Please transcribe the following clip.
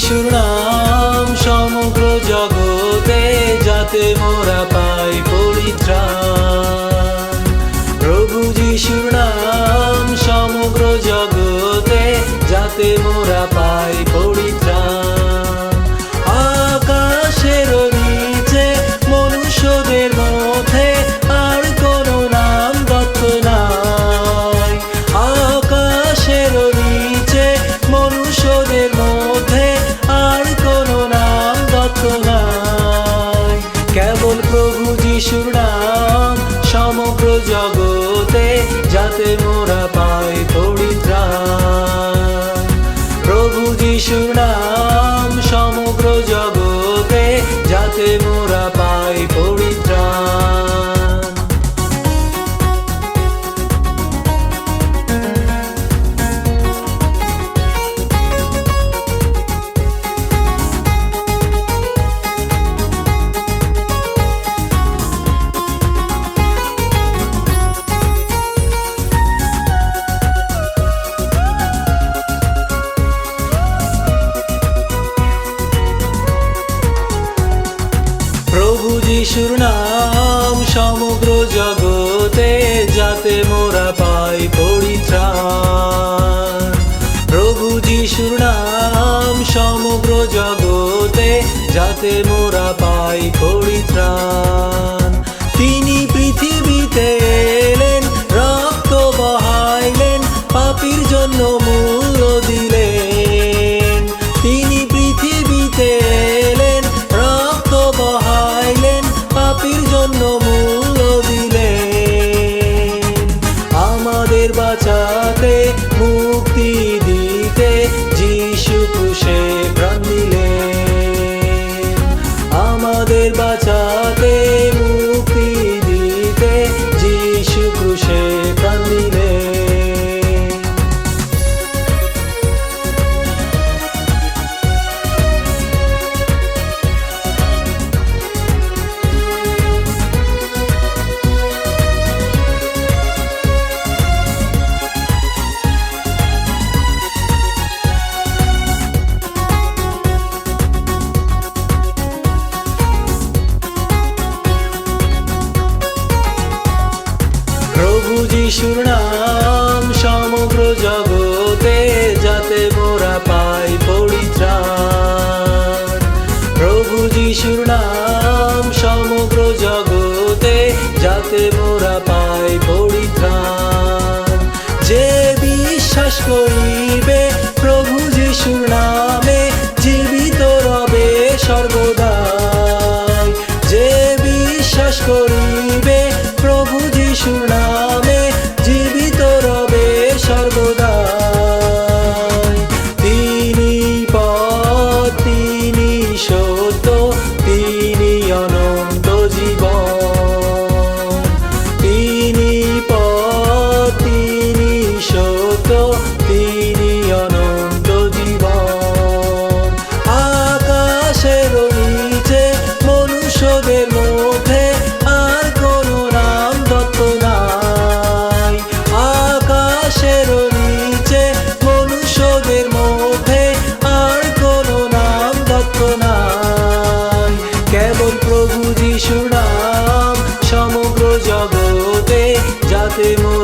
যিশুর নাম সমগ্র জগতে যাতে মোরা পা কেবল প্রভু যিশুর নাম সমগ্র জগতে যাতে মোরা পাই পরিত্রাণ প্রভু যিশুর নাম যিশুর নাম, সমগ্র জগতে যাতে মোরা পাই পরিত্রাণ। প্রভু যিশুর নাম, সমগ্র জগতে যাতে মোরা পাই পরিত্রাণ। আমাদের বাঁচাতে মুক্তি দিতে যিশু খুশে প্রাণ দিলে আমাদের বাঁচাতে slowly hacemos.